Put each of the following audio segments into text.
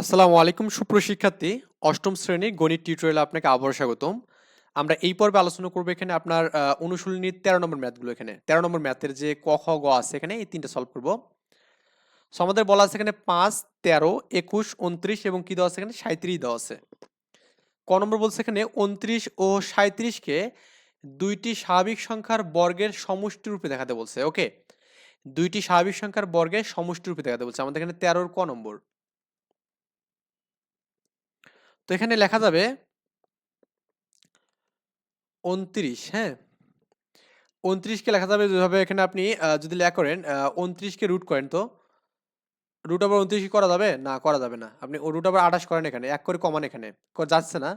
আসসালামু আলাইকুম সুপ্রশিক্ষার্থী অষ্টম শ্রেণি গণিত টিউটোরিয়ালে আপনাকে আবার স্বাগতম। আমরা এই পর্বে আলোচনা করব এখানে আপনার অনুশীলনীর তেরো নম্বর ম্যাথগুলো এখানে। তেরো নম্বর ম্যাথের যে ক, খ, গ আছে এখানে এই তিনটা সলভ করব। সো আমাদের বলা আছে এখানে পাঁচ, তেরো, একুশ, উনত্রিশ এবং কি দেওয়া আছে এখানে? সাঁত্রিশ দেওয়া আছে। ক নম্বর বলছে এখানে উনত্রিশ ও সাঁত্রিশকে দুইটি স্বাভাবিক সংখ্যার বর্গের সমষ্টি রূপে দেখাতে বলছে, ওকে? দুইটি স্বাভাবিক সংখ্যার বর্গের সমষ্টি রূপে দেখাতে বলছে। আমাদের এখানে তেরোর ক নম্বর। তো এখানে লেখা যাবে উনত্রিশ হ্যাঁ? উনত্রিশকে লেখা যাবে যেভাবে এখানে আপনি যদি লেখা করেন উনত্রিশকে রুট করেন তো? রুট ওভার উনত্রিশ করা যাবে? না, করা যাবে না। আপনি রুট ওভার আঠাশ করেন এখানে, এক করে কমান এখানে যাচ্ছে না।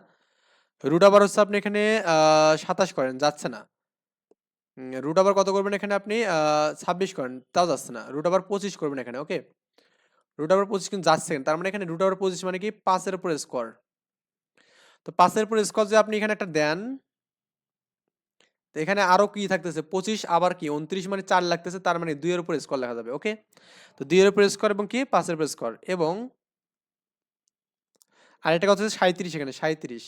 রুট ওভার হচ্ছে আপনি এখানে সাতাশ করেন, যাচ্ছে না। রুট ওভার কত করবেন এখানে আপনি? ছাব্বিশ করেন, তাও যাচ্ছে না। রুট ওভার পঁচিশ করবেন এখানে ওকে রুট ওভার পঁচিশ কিন্তু যাচ্ছে তার মানে এখানে রুট ওভার পঁচিশ মানে কি? পাঁচের উপর স্কোয়ার তো পাঁচের উপর স্কোয়ার যে আপনি এখানে একটা দেন, তো এখানে আরও কি থাকতেছে? পঁচিশ, আবার কি? উনত্রিশ মানে চার লাগতেছে, তার মানে দুইয়ের উপর স্কোয়ার লেখা যাবে, ওকে? তো দুইয়ের উপর স্কোয়ার এবং কি? পাঁচের উপরে স্কোয়ার এবং আর এটা কথা হচ্ছে সাঁত্রিশ এখানে সাঁত্রিশ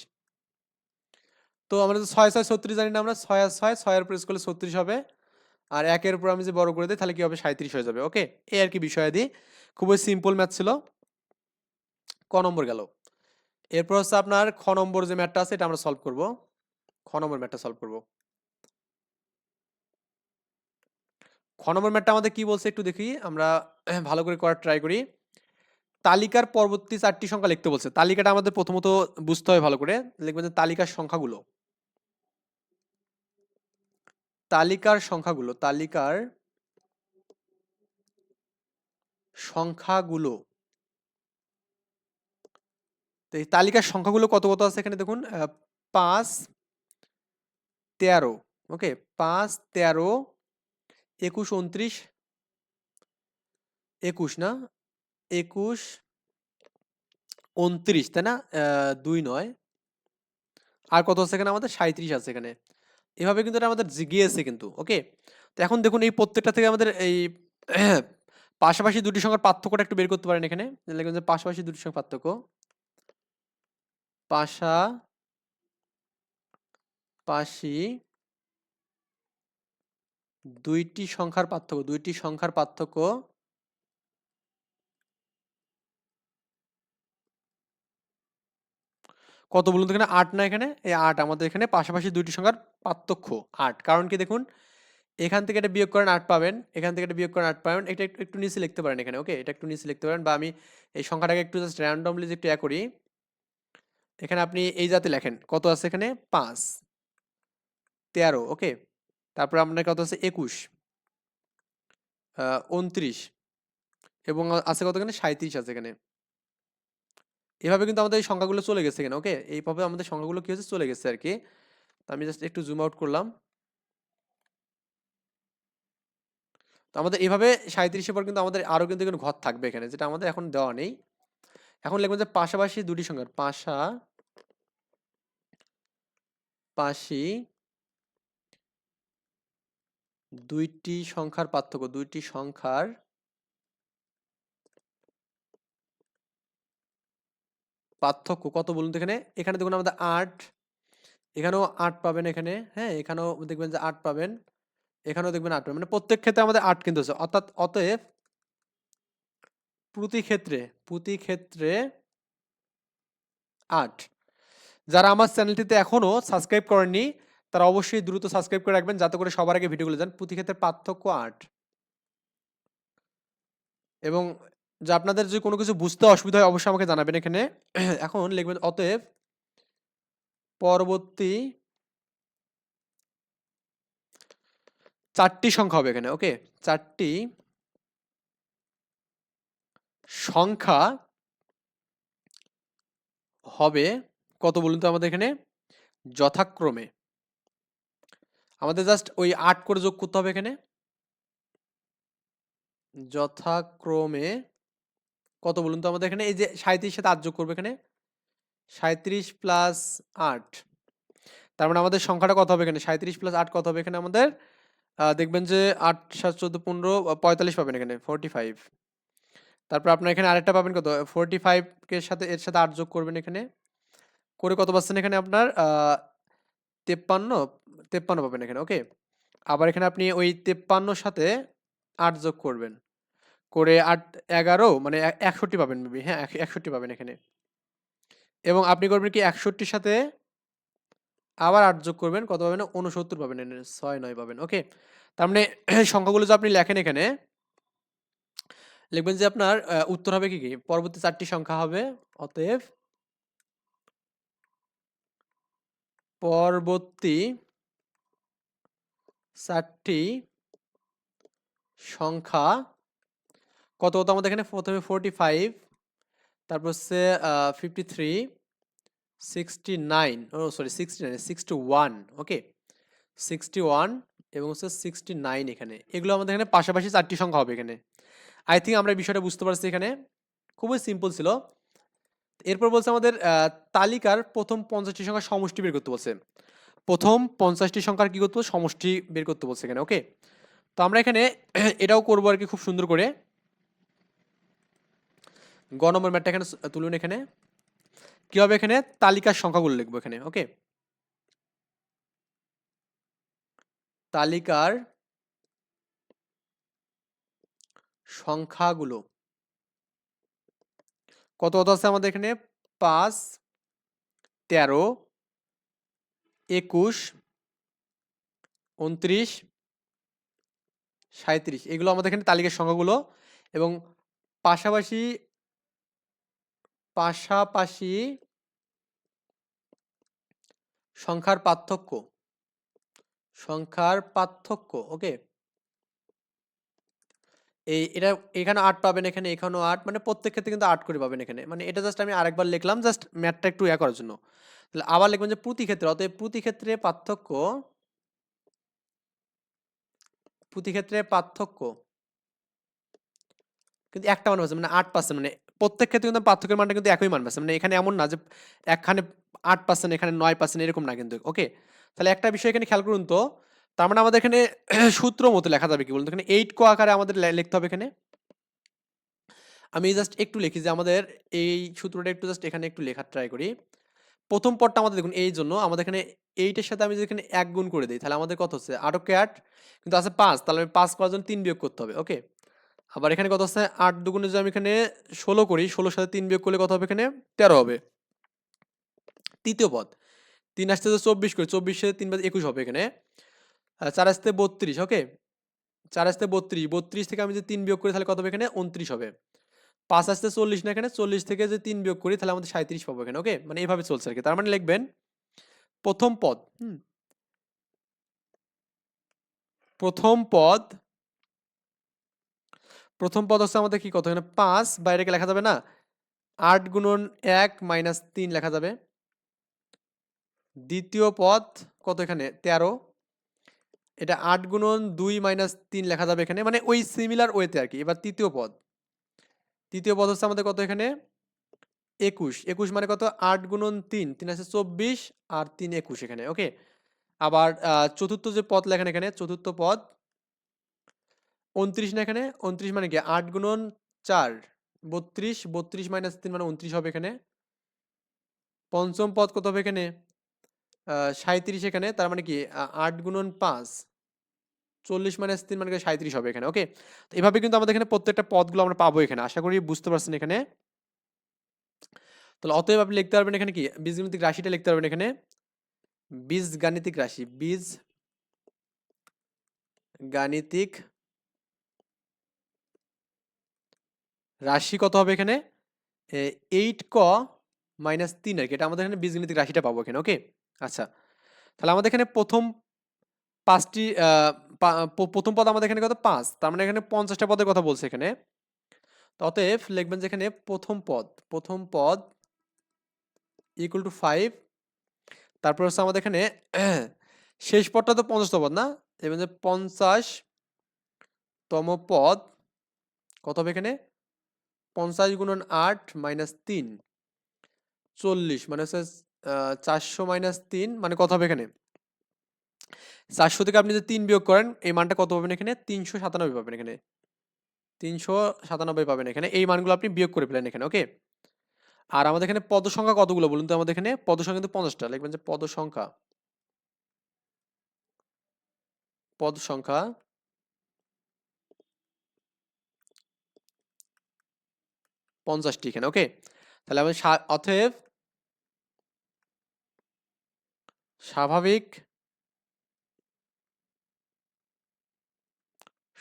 তো আমরা ছয় ছয়, ছত্রিশ জানি না আমরা, ছয় আর ছয়, ছয়ের উপর স্কোয়ার ছত্রিশ হবে, আর একের উপর আমি যে বড় করে দিই, তাহলে কি হবে? সাঁত্রিশ হয়ে যাবে, ওকে? এই আর কি বিষয়াদি। খুবই সিম্পল ম্যাথ ছিল। ক নম্বর গেল। এরপর হচ্ছে আপনার খ নম্বর যে ম্যাটটা আছে এটা আমরা সলভ করব। খ নম্বর ম্যাটটা সলভ করব। খ নম্বর ম্যাথটা আমাদের কি বলছে একটু দেখি, আমরা ভালো করে করার ট্রাই করি। তালিকার পরবর্তী চারটি সংখ্যা লিখতে বলছে। তালিকাটা আমাদের প্রথমত বুঝতে হবে ভালো করে। লিখবেন যে তালিকার সংখ্যাগুলো। তালিকার সংখ্যাগুলো তালিকার সংখ্যাগুলো। তো এই তালিকার সংখ্যাগুলো কত কত আছে এখানে দেখুন? পাঁচ, তেরো, ওকে? পাঁচ, তেরো, একুশ, উনত্রিশ, একুশ না? একুশ, উনত্রিশ, তাই না? দুই নয়। আর কত আছে এখানে আমাদের? সাঁত্রিশ আছে এখানে। এভাবে কিন্তু আমাদের জি- গিয়েছে কিন্তু, ওকে? তো এখন দেখুন এই প্রত্যেকটা থেকে আমাদের এই পাশাপাশি দুটি সংখ্যার পার্থক্যটা একটু বের করতে পারেন এখানে। পাশাপাশি দুটি সংখ্যার পার্থক্য। পাশা, পাশি, দুইটি সংখ্যার পার্থক্য, দুইটি সংখ্যার পার্থক্য কত বলুন তো এখানে? আট না এখানে? এই আট, আমাদের এখানে পাশাপাশি দুইটি সংখ্যার পার্থক্য আট। কারণ কি দেখুন, এখান থেকে এটা বিয়োগ করেন আট পাবেন, এখান থেকে এটা বিয়োগ করেন আট পাবেন। এটা একটু একটু নিচে লিখতে পারেন এখানে ওকে এটা একটু নিচে লিখতে পারেন বা আমি এই সংখ্যাটাকে একটু জাস্ট র্যান্ডমলি একটু ইয়া করি এখানে আপনি এই জাতে লেখেন, কত আছে এখানে? পাঁচ। তেরো, ওকে? তারপর আপনার কত আছে? একুশ। উনত্রিশ। এবং আছে কত এখানে? সাঁত্রিশ আছে এখানে। এভাবে কিন্তু আমাদের এই সংখ্যাগুলো চলে গেছে এখানে, ওকে? এইভাবে আমাদের সংখ্যাগুলো কি হচ্ছে চলে গেছে আর কি আমি জাস্ট একটু জুম আউট করলাম। তো আমাদের এভাবে সাঁত্রিশের পর কিন্তু আমাদের আরও কিন্তু এখানে ঘর থাকবে এখানে, যেটা আমাদের এখন দেওয়া নেই। এখন লিখবেন যে পাশাপাশি দুটি সংখ্যার পাশা পাশি দুইটি সংখ্যার পার্থক্য, দুইটি সংখ্যার পার্থক্য কত বলুন তো এখানে? এখানে দেখুন আমাদের আট, এখানেও আট পাবেন এখানে হ্যাঁ এখানেও দেখবেন যে আট পাবেন, এখানেও দেখবেন আট পাবেন মানে প্রত্যেক ক্ষেত্রে আমাদের আট কিন্তু আছে, অর্থাৎ অতএব প্রতি ক্ষেত্রে প্রতি ক্ষেত্রে আট। যারা আমার চ্যানেলটিতে এখনও সাবস্ক্রাইব করেননি, তারা অবশ্যই দ্রুত সাবস্ক্রাইব করে রাখবেন যাতে করে সবার আগে ভিডিওগুলো যান প্রতি ক্ষেত্রে পার্থক্য আট। এবং যে আপনাদের যদি কোনো কিছু বুঝতে অসুবিধা হয়, অবশ্যই আমাকে জানাবেন এখানে। এখন লিখবেন, অতএব পরবর্তী চারটি সংখ্যা হবে এখানে ওকে চারটি সংখ্যা হবে কত বলুন তো আমাদের এখানে? যথাক্রমে। আমাদের জাস্ট ওই আট করে যোগ করতে হবে এখানে। যথাক্রমে কত বলুন তো আমাদের এখানে? এই যে সাঁত্রিশ সাথে আট যোগ করবে এখানে। সাঁত্রিশ প্লাস আট। তার মানে আমাদের সংখ্যাটা কত হবে এখানে? সাঁত্রিশ প্লাস আট কত হবে এখানে আমাদের? দেখবেন যে আট, সাত, চোদ্দ, পনেরো পঁয়তাল্লিশ পাবেন এখানে ফোরটি ফাইভ তারপর আপনার এখানে আরেকটা পাবেন কত? ফোরটি ফাইভকে সাথে, এর সাথে আট যোগ করবেন এখানে। করে কত পাচ্ছেন এখানে আপনার? তেপ্পান্ন তেপ্পান্ন পাবেন এখানে, ওকে? আবার এখানে আপনি ওই তেপ্পান্নর সাথে আট যোগ করবেন। করে আট, এগারো মানে একষট্টি পাবেন মেবি হ্যাঁ এক- একষট্টি পাবেন এখানে। এবং আপনি করবেন কি একষট্টির সাথে আবার আট যোগ করবেন, কত পাবেন? উনসত্তর পাবেন এখানে, ছয়, নয় পাবেন, ওকে? তার মানে সংখ্যাগুলো যে আপনি লেখেন এখানে, লিখবেন যে আপনার উত্তর হবে কি কি? পরবর্তী চারটি সংখ্যা হবে, অতএব পরবর্তী চারটি সংখ্যা কত কত আমাদের এখানে? প্রথমে ফোরটি ফাইভ তারপর হচ্ছে fifty three sixty nine oh sorry sixty nine sixty one okay sixty one এবং হচ্ছে সিক্সটি নাইন এখানে। এগুলো আমাদের এখানে পাশাপাশি চারটি সংখ্যা হবে এখানে। আই থিঙ্ক আমরা বিষয়টা বুঝতে পারছি এখানে। খুবই সিম্পল ছিল। এরপর বলছে আমাদের তালিকার প্রথম পঞ্চাশটি সংখ্যার সমষ্টি বের করতে বলছে। প্রথম পঞ্চাশটি সংখ্যার কি করতে? সমষ্টি বের করতে বলছে এখানে ওকে তো আমরা এখানে এটাও করব আর কি খুব সুন্দর করে। গ নম্বর ম্যাটটা এখানে তুলুন এখানে। কি হবে এখানে? তালিকার সংখ্যাগুলো লিখব এখানে ওকে তালিকার সংখ্যাগুলো। কত কত আছে আমাদের এখানে? পাঁচ, তেরো, একুশ, উনত্রিশ সাঁত্রিশ এগুলো আমাদের এখানে তালিকার সংখ্যাগুলো এবং পাশাপাশি পাশাপাশি সংখ্যার পার্থক্য। সংখ্যার পার্থক্য, ওকে? এই, এটা এখানে আট পাবেন, এখানে এখানেও আট মানে প্রত্যেক ক্ষেত্রে কিন্তু আট করে পাবেন এখানে। মানে এটা জাস্ট আমি আরেকবার লিখলাম জাস্ট ম্যাথটা একটু ইয়া করার জন্য। তাহলে আবার লিখবেন যে প্রতি ক্ষেত্রে, অতএব প্রতি ক্ষেত্রে পার্থক্য, প্রতি ক্ষেত্রে পার্থক্য, কিন্তু একটা মান পাচ্ছে মানে আট পার্সেন্ট মানে প্রত্যেক ক্ষেত্রে কিন্তু পার্থক্যের মানটা কিন্তু একই মান পাচ্ছে মানে এখানে এমন না যে একখানে আট পার্সেন্ট এখানে নয় পার্সেন্ট এরকম না কিন্তু ওকে তাহলে একটা বিষয় এখানে খেয়াল করুন তো তার মানে আমাদের এখানে সূত্র মতো লেখা যাবে কি বলুন? এখানে এইট ক আকারে আমাদের লিখতে হবে এখানে। আমি জাস্ট একটু লিখি যে আমাদের এই সূত্রটা একটু জাস্ট এখানে একটু লেখার ট্রাই করি। প্রথম পদটা আমাদের দেখুন এই জন্য আমাদের এখানে এইটের সাথে আমি যদি এখানে এক গুণ করে দিই, তাহলে আমাদের কত হচ্ছে? আটকে আট? কিন্তু আছে পাঁচ, তাহলে আমি পাঁচ করার জন্য তিন বিয়োগ করতে হবে ওকে আবার এখানে কত হচ্ছে? আট দুগুণে যদি আমি এখানে ষোলো করি, ষোলোর সাথে তিন বিয়োগ করলে কত হবে এখানে? তেরো হবে। তৃতীয় পদ, তিন আসতে চব্বিশ করি চব্বিশ সাথে তিন বাদ একুশ হবে এখানে। চার আসতে বত্রিশ ওকে চার আসতে বত্রিশ বত্রিশ থেকে আমি যদি তিন বিয়োগ করি তাহলে কত হবে এখানে? উনত্রিশ হবে। পাঁচ আসতে চল্লিশ না এখানে? চল্লিশ থেকে যদি তিন বিয়োগ করি তাহলে আমাদের সাঁত্রিশ পাবো এখানে ওকে মানে এইভাবে চলছে আর কি। তার মানে লিখবেন, প্রথম পদ, হুম? প্রথম পদ প্রথম পদ হচ্ছে আমাদের কি কত? এখানে পাঁচ বাইরেকে লেখা যাবে না? আট গুণন এক মাইনাস তিন লেখা যাবে। দ্বিতীয় পদ কত এখানে? তেরো। এটা আট গুণন দুই মাইনাস তিন লেখা যাবে এখানে মানে ওই সিমিলার ওয়েতে আর কি। এবার তৃতীয় পদ। তৃতীয় পদ হচ্ছে আমাদের কত এখানে? একুশ। একুশ মানে কত? আট গুণন তিন। তিন আছে চব্বিশ আর তিন একুশ এখানে ওকে আবার চতুর্থ যে পদ লেখেন এখানে, চতুর্থ পদ, উনত্রিশ না এখানে? উনত্রিশ মানে কি? আট গুণন চার। বত্রিশ। বত্রিশ মাইনাস তিন মানে উনত্রিশ হবে এখানে। পঞ্চম পদ কত হবে এখানে? সাঁত্রিশ এখানে, তার মানে কি? আট গুণন পাঁচ। চল্লিশ মাইনাস তিন মানে সাঁত্রিশ হবে এখানে ওকে তো এভাবে কিন্তু আমাদের এখানে প্রত্যেকটা পদগুলো আমরা পাবো এখানে, আশা করি বুঝতে পারছেন এখানে। তাহলে অতএব আপনি লিখতে পারবেন এখানে কি? বীজগাণিতিক রাশিটা লিখতে পারবেন এখানে। বীজ গাণিতিক রাশি, বীজ গাণিতিক রাশি কত হবে এখানে? এইট ক মাইনাস তিন আর কি, এটা আমাদের এখানে বীজগণিতিক রাশিটা পাবো এখানে ওকে আচ্ছা তাহলে আমাদের এখানে প্রথম পাঁচটি প্রথম পদ আমাদের এখানে কত? পাঁচ। তার মানে এখানে পঞ্চাশটা পদের কথা বলছে এখানে। অতএব লিখবেন যে এখানে প্রথম পদ প্রথম পদ ইকুয়াল টু ফাইভ তারপর হচ্ছে আমাদের এখানে শেষ পদটা তো পঞ্চাশতম পদ না? এবং যে পঞ্চাশ তম পদ, কত হবে এখানে? পঞ্চাশ গুণন আট মাইনাস তিন। চল্লিশ মানে হচ্ছে চারশো মাইনাস তিন মানে কত হবে এখানে? চারশো থেকে আপনি যদি তিন বিয়োগ করেন, এই মানটা কত পাবেন এখানে? তিনশো সাতানব্বই পাবেন এখানে। তিনশো সাতানব্বই পাবেন এখানে। এই মানগুলো আপনি বিয়োগ করে ফেলেন এখানে, ওকে? আর আমাদের এখানে পদ সংখ্যা কতগুলো বলুন তো আমাদের এখানে? পদ সংখ্যা কিন্তু পঞ্চাশটা, লিখবেন যে পদ সংখ্যা পদ সংখ্যা পঞ্চাশটি এখানে, ওকে? তাহলে আমাদের অতএব স্বাভাবিক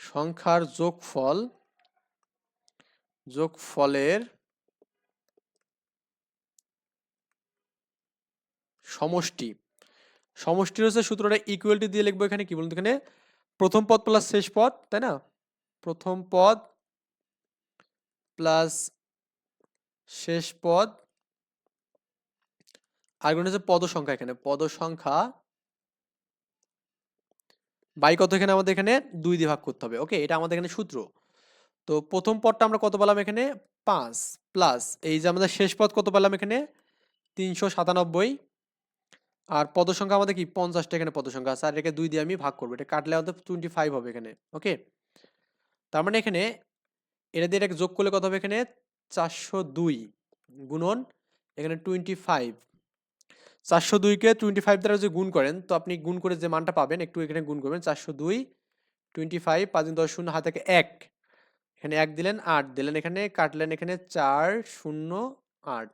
সংখ্যার যোগফল, যোগফলের সমষ্টি। সমষ্টির হচ্ছে সূত্রটা ইকুয়ালিটি দিয়ে লিখব এখানে কি বলুন এখানে? প্রথম পদ প্লাস শেষ পদ, তাই না? প্রথম পদ প্লাস শেষ পদ। আর হচ্ছে পদ সংখ্যা এখানে পদ সংখ্যা বাই কত এখানে আমাদের এখানে? দুই দিয়ে ভাগ করতে হবে। ওকে, এটা আমাদের এখানে সূত্র। তো প্রথম পদটা আমরা কত পেলাম এখানে? পাঁচ প্লাস এই যে আমাদের শেষ পদ কত পেলাম এখানে? তিনশো সাতানব্বই। আর পদ সংখ্যা আমাদের কি? পঞ্চাশটা এখানে পদ সংখ্যা আছে। আর এটাকে দুই দিয়ে আমি ভাগ করব। এটা কাটলে আমাদের টোয়েন্টি ফাইভ হবে এখানে। ওকে? তার মানে এখানে এটা দিয়ে এটাকে যোগ করলে কত হবে এখানে? চারশো দুই গুণন এখানে টোয়েন্টি ফাইভ চারশো দুইকে টোয়েন্টি ফাইভ দ্বারা যদি গুণ করেন, তো আপনি গুণ করে যে মানটা পাবেন, একটু এখানে গুণ করবেন, চারশো দুই টোয়েন্টি ফাইভ পাঁচ দিন দশ শূন্য, হাত থেকে এক। এখানে এক দিলেন আট, দিলেন এখানে, কাটলেন এখানে চার শূন্য আট,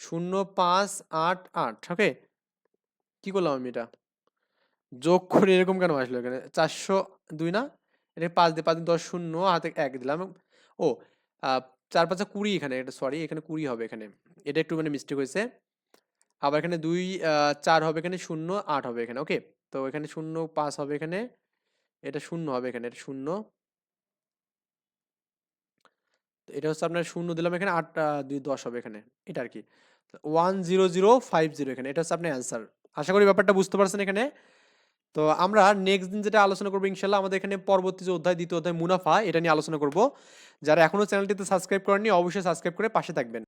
শূন্য পাঁচ আট আট ওকে কি করলাম আমি এটা? যোগ করে এরকম কেন আসলো এখানে? চারশো দুই না? এটা পাঁচ দিয়ে পাঁচ দিন দশ শূন্য, হাতে এক দিলাম। ও চার পাঁচা কুড়ি এখানে এটা সরি এখানে কুড়ি হবে এখানে। এটা একটু মানে মিস্টেক হয়েছে। আবার এখানে দুই চার হবে এখানে শূন্য, আট হবে এখানে ওকে তো এখানে শূন্য, পাঁচ হবে এখানে, এটা শূন্য হবে এখানে, এটা শূন্য। এটা হচ্ছে আপনার শূন্য দিলাম এখানে, আট দুই, দশ হবে এখানে, এটা আর কি one zero zero five zero এখানে, এটা হচ্ছে আপনার অ্যান্সার আশা করি ব্যাপারটা বুঝতে পারছেন এখানে। তো আমরা নেক্সট দিন যেটা আলোচনা করব, ইনশাল্লাহ আমাদের এখানে পরবর্তী যে অধ্যায়, দ্বিতীয় অধ্যায় মুনাফা, এটা নিয়ে আলোচনা করব। যারা এখনও চ্যানেলটিতে সাবস্ক্রাইব করেননি, অবশ্যই সাবস্ক্রাইব করে পাশে থাকবেন।